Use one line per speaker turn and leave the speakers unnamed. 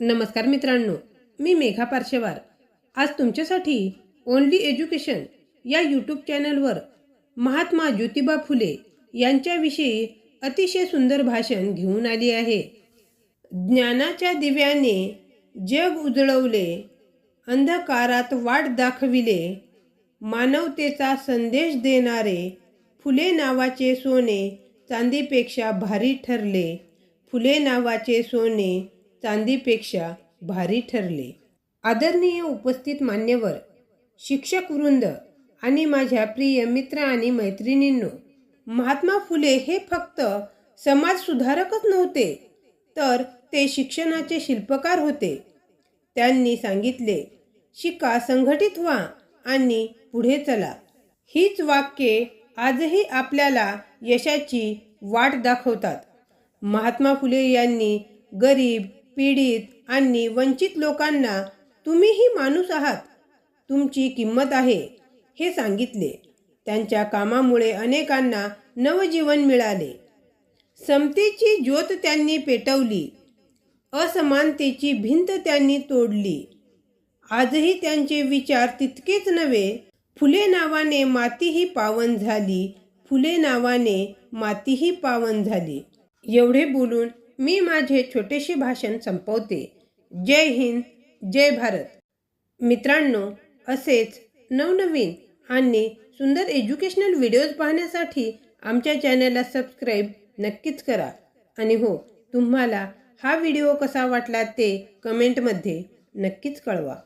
नमस्कार मित्रांनो मी मेघा पार्शेवार आज तुमच्यासाठी ओनली एज्युकेशन या यूट्यूब चॅनलवर महात्मा ज्योतिबा फुले यांच्याविषयी अतिशय सुंदर भाषण घेऊन आली आहे. ज्ञानाच्या दिव्याने जग उजळवले अंधकारात वाट दाखविले मानवतेचा संदेश देणारे फुले नावाचे सोने चांदीपेक्षा भारी ठरले. फुले नावाचे सोने चांदीपेक्षा भारी ठरले. आदरणीय उपस्थित मान्यवर शिक्षक वृंद आणि माझ्या प्रिय मित्र आणि मैत्रिणींनो महात्मा फुले हे फक्त समाज सुधारकच नव्हते तर ते शिक्षणाचे शिल्पकार होते. त्यांनी सांगितले शिका संघटित व्हा आणि पुढे चला. हीच वाक्ये आजही आपल्याला यशाची वाट दाखवतात. महात्मा फुले यांनी गरीब पीडित आणि वंचित लोकांना तुम्हीही माणूस आहात. तुमची किंमत आहे हे सांगितले. त्यांच्या कामामुळे अनेकांना नवजीवन मिळाले. समतेची ज्योत त्यांनी पेटवली. असमानतेची भिंत त्यांनी तोडली. आजही त्यांचे विचार तितकेच नव्हे फुले नावाने मातीही पावन झाली फुले नावाने मातीही पावन झाली. एवढे बोलून मी माझे छोटेसे भाषण संपवते. जय हिंद जय भारत. मित्रांनो असेच नवनवीन आणि सुंदर एज्युकेशनल व्हिडिओज पाहण्यासाठी आमच्या चॅनलला सबस्क्राईब नक्कीच करा. आणि हो तुम्हाला हा व्हिडिओ कसा वाटला ते कमेंटमध्ये नक्कीच कळवा.